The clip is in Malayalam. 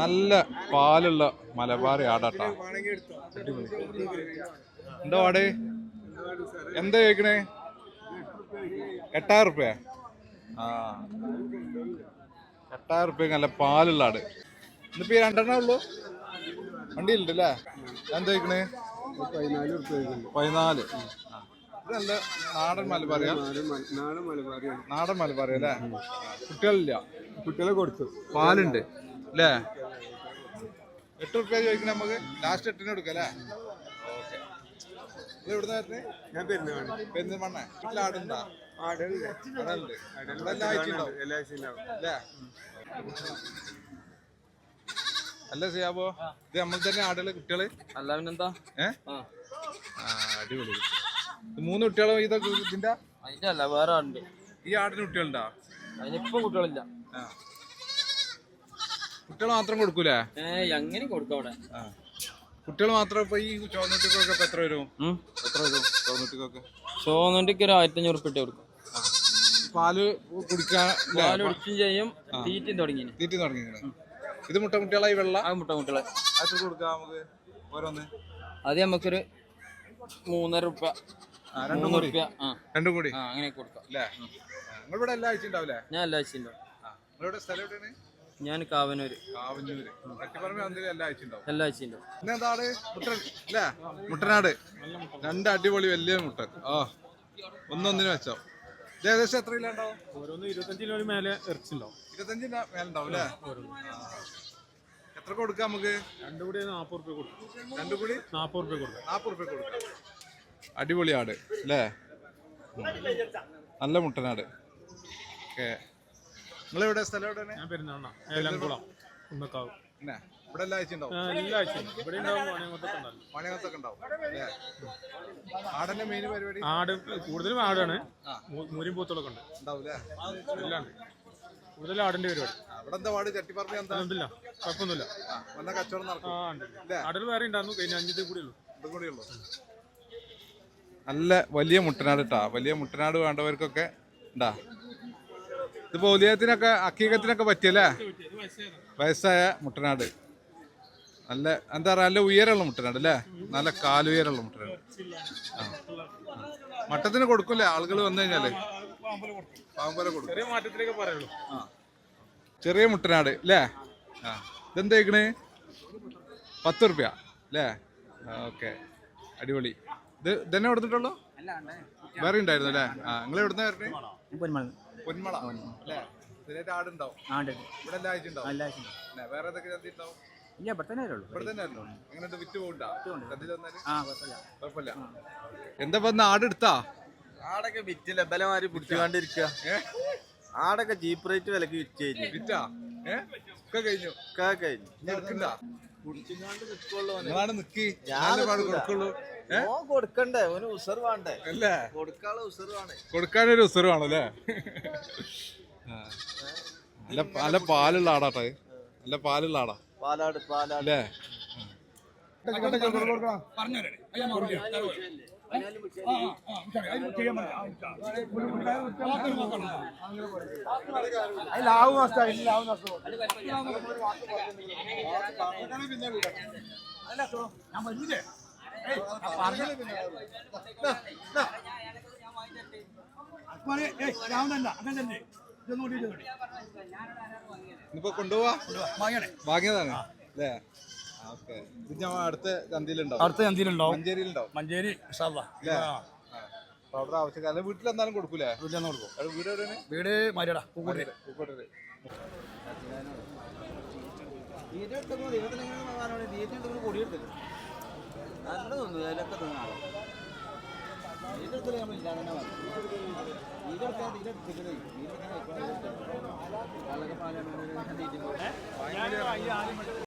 നല്ല പാലുള്ള മലബാറി ആടാട്ടാ. എന്തോ പാട്? എന്താ ചോദിക്കണേ? എട്ടായിരം റുപ്യ. ആ. എട്ടായിരം റുപ്യ നല്ല പാലുള്ള ആട്. ഇന്നിപ്പോ ഈ രണ്ടെണ്ണേ ഉള്ളൂ? വണ്ടിയിലുണ്ട് അല്ലേ എന്താ ചോദിക്കണേ? പതിനാല്. ഇതല്ല നാടൻ മലബാറിയാ? നാടൻ മലബാറിയാ. നാടൻ മലബാറിയല്ലേ കുട്ടികളില്ല. കുട്ടികളെ കൊടുത്തു. പാലുണ്ട്. അല്ലേ? എട്ട് റുപ്യ ചോദിക്കണേ നമുക്ക് ലാസ്റ്റ് എട്ടിന് എടുക്കല്ലേ ഓക്കെ. ഇത് ഞാൻ പെരുന്നാണ് പെരിന്തൽമണ്ണ വീട്ടിൽ ആടുണ്ടാ? ആടുണ്ട്. ആടുണ്ട്. ഇവിടെ എല്ലാ ആഴ്ച ഉണ്ടാവും എല്ലാ ആഴ്ചയും ഉണ്ടാവും. അല്ലേ? അല്ല സിയാബോ? ഇത് നമ്മൾ തന്നെ ആടുകൾ കുട്ടികൾ? അല്ല പിന്നെന്താ? ഏ? ആ. അടിപൊളി. മൂന്ന് കുട്ടികളോ ഇതൊക്കെ ഇതിന്റെ? അതിന്റെ അല്ല വേറെ ആടുണ്ട്. ഈ ആടിന് കുട്ടികളുണ്ടാ? അതിനിപ്പം കുട്ടികളില്ല. ആ. കുട്ടികൾ മാത്രം കൊടുക്കൂലേ? ഏ എങ്ങനെ കൊടുക്കാം അവിടെ. കുട്ടികൾ മാത്രം ഇപ്പൊ ഈ ചോന്നൂറ്റിക്കൊക്കെ ഇപ്പൊ എത്ര വരും. എത്ര വരും ചോന്നുണ്ടിക്ക് ഒരു ആയിരത്തി അഞ്ഞൂറ് ഉറുപ്പിട്ട് കൊടുക്കും പാൽ കുടിക്കാൻ? പാൽ കുടിച്ചും ചെയ്യും തീറ്റും തുടങ്ങി തീറ്റി തുടങ്ങി ഇത് മുട്ട കുട്ടികളായി വെള്ള? ആ മുട്ട കുട്ടികളെ അത് കൊടുക്കാം നമുക്ക്? ഓരോന്ന്? അത് നമുക്കൊരു മൂന്നര റുപ്യ രണ്ടും കൂടി? രണ്ടും കൂടി? അങ്ങനെ കൊടുക്കാം. അല്ലേ നിങ്ങളിവിടെ എല്ലാ ആഴ്ച ഉണ്ടാവില്ലേ ഞാൻ എല്ലാ ആഴ്ച ഉണ്ടാവും. ആ നിങ്ങളിവിടെ സ്ഥലം എവിടെയാണ്? ഞാൻ കാവനൂര്. എല്ലാ ആഴ്ചയും മുട്ടൻ അല്ലേ? മുട്ടനാട്. രണ്ട് അടിപൊളി വലിയ മുട്ടൻ. ആ ഒന്നൊന്നിനു വെച്ചോ. ഏകദേശം എത്ര കിലോ ഉണ്ടാവും? ഓരോന്ന് മേലെ ഇറച്ചിണ്ടാവും. അല്ലേ? എത്ര കൊടുക്കാം നമുക്ക്? രണ്ടു കൂടി നാപ്പത് റുപ്യ കൊടുക്കും. രണ്ടു കൂടി? നാപ്പത് റുപ്യ കൊടുക്കും. നാപ്പത് റുപ്യ കൊടുക്കാം. അടിപൊളി ആട് അല്ലേ? നല്ല മുട്ടനാട്. ഓക്കെ. നിങ്ങളെവിടെ? സ്ഥലം എവിടെ ഞാൻ പെരുന്നാണ ഏലംകുളം കുന്നക്കാവ്. പിന്നെ ഇവിടെ എല്ലാ ആഴ്ച ഉണ്ടാവും? എല്ലാ ആഴ്ചയും. ഇവിടെ ഉണ്ടാവും പണിയങ്ങോട്ടൊക്കെ ഉണ്ടാവും. മണിയകത്തൊക്കെ ഉണ്ടാവും. അല്ലേ? ആടന്റെ മെയിൻ പരിപാടി? ആട് കൂടുതലും ആടാണ്. മൂരും മൂരിയും പൂത്തുകളൊക്കെ ഉണ്ട്. ഉണ്ടാവും അല്ലേ എല്ലാം ഉണ്ട് കൂടുതലും ആടിന്റെ പരിപാടി. അവിടെ എന്താ പാട്? ചട്ടിപ്പറമ്പ് എന്താ? ഒന്നുമില്ല കുഴപ്പമൊന്നുമില്ല. വന്ന കച്ചവടം ആ നടക്കും ഉണ്ട് ഇല്ലേ? വേറെ ഉണ്ടായിരുന്നു. കഴിഞ്ഞ അഞ്ചിത് കൂടിയുള്ളൂ ഇതും നല്ല വലിയ മുട്ടനാട് ഇട്ടാ വലിയ മുട്ടനാട് വേണ്ടവർക്കൊക്കെ ഉണ്ടാ ഇതിപ്പോ ഒലിയത്തിനൊക്കെ അക്കീകത്തിനൊക്കെ പറ്റിയല്ലേ? വയസ്സായ മുട്ടനാട്. നല്ല എന്താ പറയാ നല്ല ഉയരമുള്ള മുട്ടനാട് അല്ലേ? നല്ല കാലുയരമുള്ള മുട്ടനാട്. ആ. മട്ടത്തിന് കൊടുക്കൂലേ ആളുകൾ വന്നു കഴിഞ്ഞാൽ? പാമ്പല കൊടുക്കും. ചെറിയ മുട്ടനാട് അല്ലേ? ആ. ഇതെന്താ കഴിക്കണ് പത്ത് റുപ്യ അല്ലേ? ഓക്കെ. അടിപൊളി. ഇത് ഇതന്നെ കൊടുത്തിട്ടുള്ളൂ? വേറെ ഉണ്ടായിരുന്നു അല്ലേ? ആ നിങ്ങൾ എവിടുന്ന വരണേ? പൊന്മള. അല്ലേ? ഇതിനായിട്ട് ആടുണ്ടാവും. ഇവിടെ എല്ലാ ആഴ്ച ഉണ്ടാവും. അല്ലേ? വേറെ ഏതൊക്കെ ചന്തി ഉണ്ടാവും? ഇല്ല ഇവിടെ തന്നെ ഉള്ളൂ. ഇവിടെ തന്നെ ഉള്ളൂ. എങ്ങനെ വിറ്റ് പോകണ്ടാ ചന്തിൽ വന്നാൽ? ആ കുഴപ്പമില്ല. കുഴപ്പമില്ല. എന്താ ഇപ്പൊ ഇന്ന് എടുത്താ ആടൊക്കെ വിറ്റില്ല. ബലമാരി പിടിച്ചുകൊണ്ടിരിക്കുക ആടൊക്കെ ജീപ്പ് റേറ്റ് വിലക്ക് വിറ്റ് കഴിഞ്ഞു. വിറ്റാ? ഒക്കെ കഴിഞ്ഞു. ഒക്കെ കഴിഞ്ഞു. എടുക്കണ്ട? നിൽക്കുള്ളൂ നിങ്ങളാണ് നിക്കി. ഞാൻ നല്ല പാലുള്ള ആടാട്ടെ നല്ല പാലുള്ള ആടാ. പാലാട് പാലാട്. അല്ലേ? കൊടുക്കാനുള്ള ഉസർ വേണേ കൊടുക്കാനൊരു ഉസരമാണല്ലേ നല്ല നല്ല പാലുള്ള ആടാട്ടെ നല്ല പാലുള്ള ആടാ പാലാട് പാലാട് അല്ലേ ഇനിയിപ്പോ കൊണ്ടുപോവാ? വാങ്ങിയതാണ് അല്ലേ? ഞാൻ അടുത്ത ചന്തയിലുണ്ടാവും. അടുത്ത ചന്തിയിലുണ്ടാവും. മഞ്ചേരിയിലുണ്ടാവും. മഞ്ചേരി അവിടെ ആവശ്യക്കാരെ വീട്ടിലെന്തായാലും കൊടുക്കൂലേ? വീട്ടിൽ നിന്ന് കൊടുക്കും. വീട് എവിടെയാണ്? വീട് മരിയടാ പൂക്കോട്ട് പൂക്കോട്ടൂര്.